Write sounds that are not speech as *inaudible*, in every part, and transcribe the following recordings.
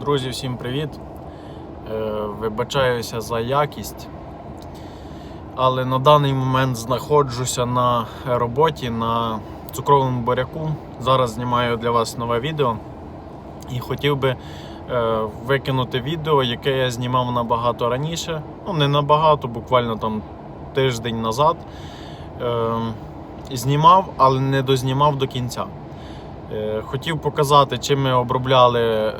Друзі, всім привіт! Е, Вибачаюся за якість, але на даний момент знаходжуся на роботі на цукровому буряку. Зараз знімаю для вас нове відео і хотів би е, викинути відео, яке я знімав набагато раніше. Ну, не набагато, буквально там тиждень назад. Е, Знімав, але не дознімав до кінця. Хотів показати, чим ми обробляли,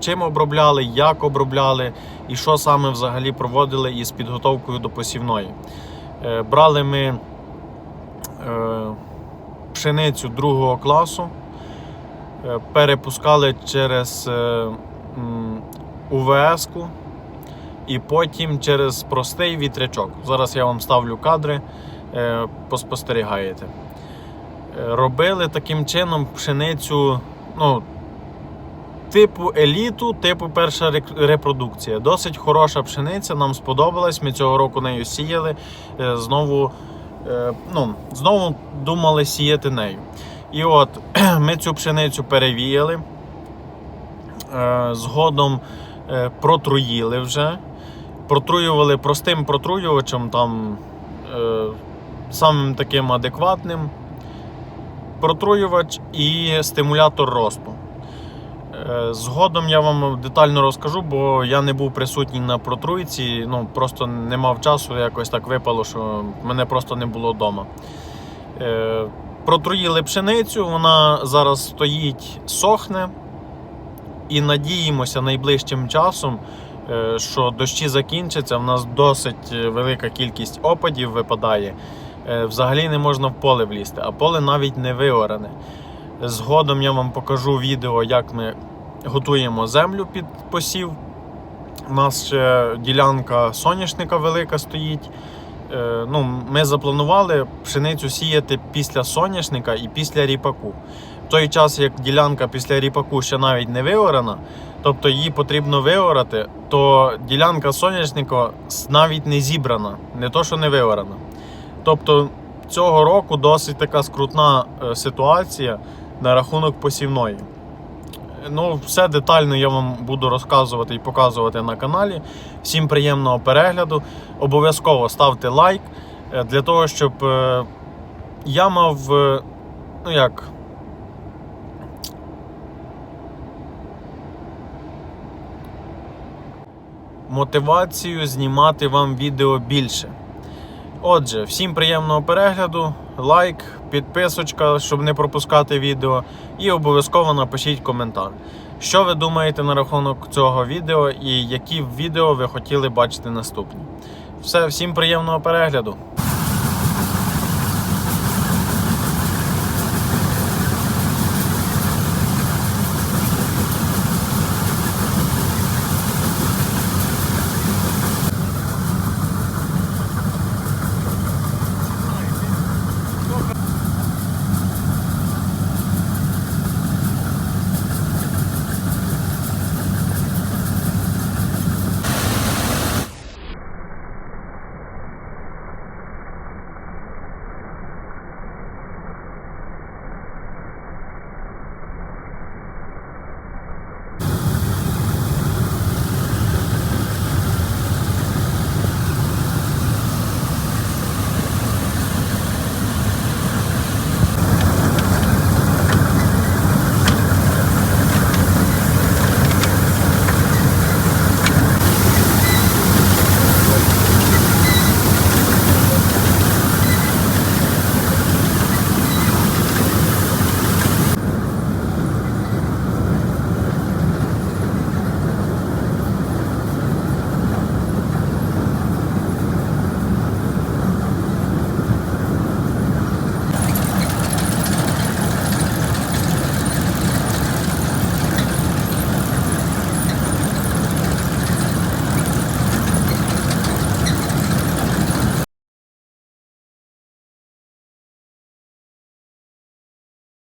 чим обробляли, як обробляли і що саме взагалі проводили із підготовкою до посівної. Е, Брали ми е, пшеницю другого класу, е, перепускали через УВС-ку і потім через простий вітрячок. Зараз я вам ставлю кадри, поспостерігаєте. Робили таким чином пшеницю, ну, типу еліту, типу перша репродукція. Досить хороша пшениця, нам сподобалась. Ми цього року нею сіяли. Е, Знову, е, ну, знову думали сіяти нею. І от *clears throat* ми цю пшеницю перевіяли. Е, Згодом протруїли вже. Протруювали простим протруювачем, там самим таким адекватним протруювач і стимулятор росту. Е, Згодом я вам детально розкажу, бо я не був присутній на протруйці, ну просто не мав часу, якось так випало, що мене просто не було вдома. Е, Протруїли пшеницю, вона зараз стоїть, сохне. І надіємося найближчим часом, е, що дощі закінчаться. В нас досить велика кількість опадів випадає. Взагалі не можна в поле влізти, а поле навіть не виоране. Згодом я вам покажу відео, як ми готуємо землю під посів. У нас ще ділянка соняшника велика стоїть. Е, Ну, ми запланували пшеницю сіяти після соняшника і після ріпаку. В той час, як ділянка після ріпаку ще навіть не виорана, тобто її потрібно виорати, то ділянка соняшника навіть не зібрана, не то, що не виорана. Тобто цього року досить така скрутна е, ситуація на рахунок посівної. Ну, все детально я вам буду розказувати і показувати на каналі. Всім приємного перегляду. Обов'язково ставте лайк е, для того, щоб е, я мав, е, ну як. Мотивацію знімати вам відео більше. Отже, всім приємного перегляду, лайк, підписочка, щоб не пропускати відео, і обов'язково напишіть коментар. Що ви думаєте на рахунок цього відео і які відео ви хотіли бачити наступні. Все, всім приємного перегляду.